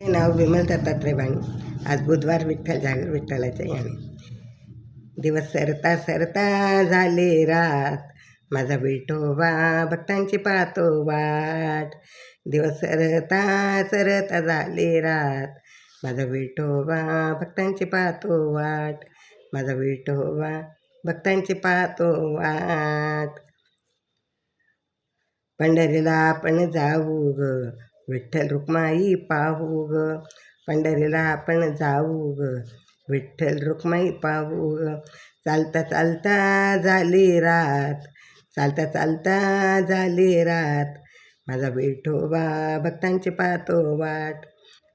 नाव विमल दत्तात्रय बाणी आज बुधवार विठ्ठल जागर विठ्ठलाच्या याने. दिवस सरता सरता झाले रात. माझा विठोबा भक्तांची पाहतो वाट. दिवस सरता सरता झाले रात. माझा विठोबा भक्तांची पाहतो वाट. माझा विठोबा भक्तांची पाहतो वाट. पंढरीला आपण जाऊ ग. विठ्ठल रुक्माई पाहू ग. पंढरीला आपण जाऊ ग. विठ्ठल रुक्माई पाहू ग. चालता चालता झाली रात. चालता चालता झाली रात. माझा विठोबा भक्तांची पाहतो वाट.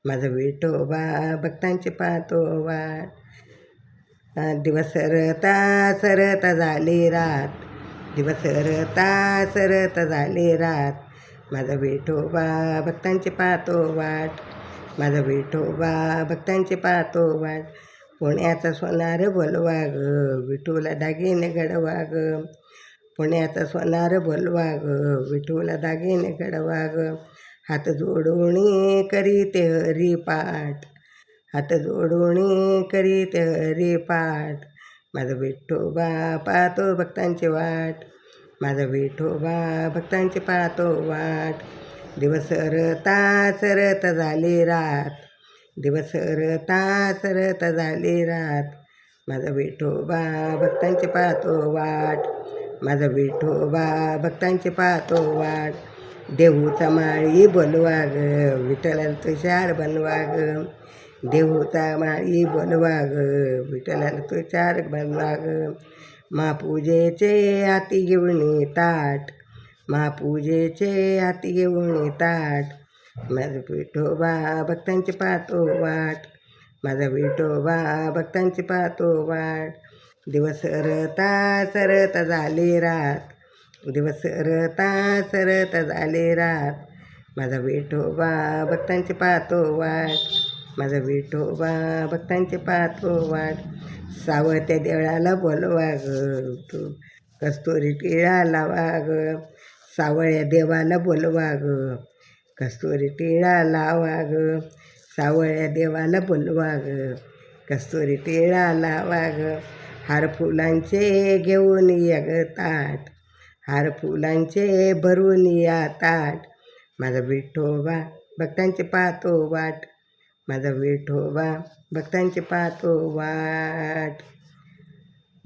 माझा विठोबा भक्तांची पाहतो वाट. दिवस सरता सरता झाली रात. दिवस सरता सरता झाली रात. माझा विठोबा भक्तांची पाहतो वाट. माझा विठोबा भक्तांची पाहतो वाट. पुण्याचा सोनार बोलवा ग विठूला दागिने घडवा ग. पुण्याचा सोनार बोलवा ग विठूला दागिने घडवा ग. हात जोडून करीते हरिपाठ हात जोडून तेहरी पाठ. माझा विठोबा पाहतो भक्तांची वाट. माझा विठोबा भक्तांची पाहतो वाट. दिवस रता सरत झाली रात. दिवस रता सरत झाली रात. माझा विठोबा भक्तांची पाहतो वाट. माझा विठोबा भक्तांची पाहतो वाट. देहूचा माळी बोलवा ग विठ्ठलाला तुषार बनवा ग देहूचा माळी बोलवा ग विठ्ठलाला तुषार बनवा ग महापूजेचे आती घेऊन ताट महापूजेचे आती घेऊन ताट. माझा विठोबा भक्तांची पाहतो वाट माझा विठोबा भक्तांची पाहतो वाट दिवस सरता सरत झाली रात. दिवस सरता सरत झाली रात. माझा विठोबा भक्तांची पाहतो वाट माझा विठोबा भक्तांची पाहतो वाट. सावत्या देवळाला बोलवा ग तू कस्तुरी टिळा लावा ग सावळ्या देवाला बोलवा ग कस्तुरी टिळा लावा ग सावळ्या देवाला बोलवा ग कस्तुरी टिळा लावा ग हार फुलांचे घेऊन या ग ताट हार फुलांचे भरून या ताट. माझा विठोबा भक्तांचे पाहतो वाट. माझा विठोबा भक्तांचे पाहतो वाट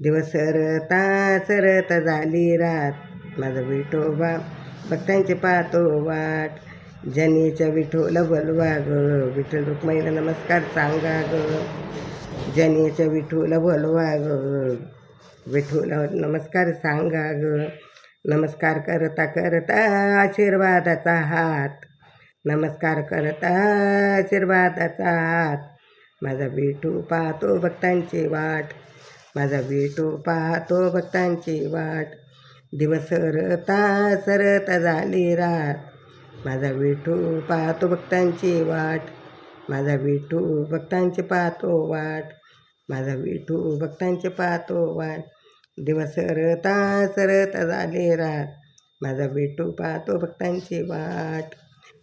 दिवस सरता सरत झाली रात. माझा विठोबा भक्तांचे पाहतो वाट जनीच्या विठोला बोलवा ग. विठ्ठल रुक्माईला नमस्कार सांगा ग. जनीच्या विठूला बोलवा ग. विठूला नमस्कार सांगा ग. नमस्कार करता करता आशीर्वादाचा हात. नमस्कार करता आशीर्वादाचा हात माझा विठू पाहतो भक्तांची वाट. माझा विठू पाहतो भक्तांची वाट. दिवस सरता सरता झाली रात. माझा विठू पाहतो भक्तांची वाट. माझा विठू भक्तांची पाहतो वाट. माझा विठू भक्तांची पाहतो वाट. दिवस सरता सरता झाली रात. माझा विठू पाहतो भक्तांची वाट.